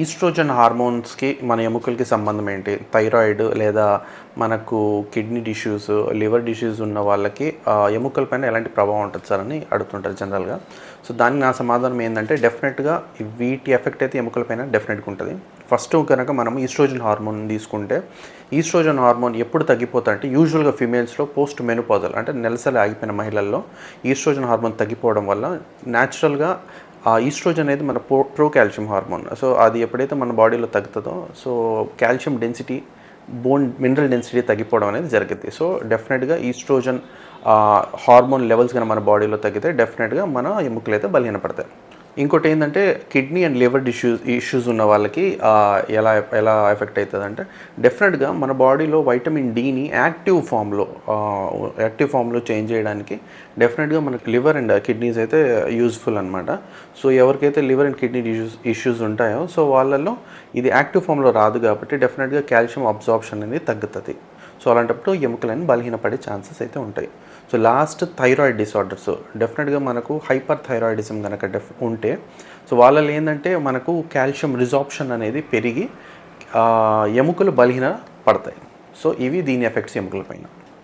Oestrogen హార్మోన్స్కి మన ఎముకలకి సంబంధం ఏంటి? థైరాయిడ్ లేదా మనకు కిడ్నీ డిష్యూస్ లివర్ డిష్యూస్ ఉన్న వాళ్ళకి ఎముకల పైన ఎలాంటి ప్రభావం ఉంటుంది సార్ అని అడుగుతుంటారు జనరల్గా. సో దానికి నా సమాధానం ఏంటంటే డెఫినెట్గా వీటి ఎఫెక్ట్ అయితే ఎముకల పైన డెఫినెట్గా ఉంటుంది. ఫస్ట్ కనుక మనం ఈస్ట్రోజన్ హార్మోన్ తీసుకుంటే ఈస్ట్రోజన్ హార్మోన్ ఎప్పుడు తగ్గిపోతా అంటే యూజువల్గా ఫిమేల్స్లో పోస్ట్ మెనుపాజల్ అంటే నెలసరి ఆగిపోయిన మహిళల్లో ఈస్ట్రోజన్ హార్మోన్ తగ్గిపోవడం వల్ల న్యాచురల్గా ఆ ఈస్ట్రోజన్ అనేది మన pro pro calcium hormone. So అది ఎప్పుడైతే మన బాడీలో తగ్గుతుందో so calcium density bone mineral density తగ్గిపోవడం అనేది జరుగుతుంది సో డెఫినెట్గా ఈస్ట్రోజన్ హార్మోన్ లెవెల్స్ కానీ మన బాడీలో తగ్గితే డెఫినెట్గా మన ఎముకలు అయితే బలహీనపడతాయి. ఇంకోటి ఏంటంటే kidney and liver issues issues ఉన్న వాళ్ళకి ఎలా ఎలా ఎఫెక్ట్ అవుతుంది అంటే డెఫినెట్గా మన బాడీలో వైటమిన్ డీని యాక్టివ్ ఫామ్లో యాక్టివ్ ఫామ్లో చేంజ్ చేయడానికి డెఫినెట్గా మనకి లివర్ అండ్ కిడ్నీస్ అయితే యూజ్ఫుల్ అనమాట సో ఎవరికైతే liver and kidney issues issues ఉంటాయో సో వాళ్ళల్లో ఇది యాక్టివ్ ఫామ్లో రాదు కాబట్టి డెఫినెట్గా కాల్షియం అబ్జార్ప్షన్ అనేది తగ్గుతుంది. సో అలాంటప్పుడు ఎముకలని బలహీనపడే ఛాన్సెస్ అయితే ఉంటాయి. సో లాస్ట్ థైరాయిడ్ డిసార్డర్స్ డెఫినెట్గా మనకు హైపర్ థైరాయిడిజం కనుక డెఫ్ ఉంటే సో వాళ్ళలో ఏంటంటే మనకు కాల్షియం రిజార్ప్షన్ అనేది పెరిగి ఎముకలు బలహీన పడతాయి. సో ఇవి దీని ఎఫెక్ట్స్ ఎముకల పైన.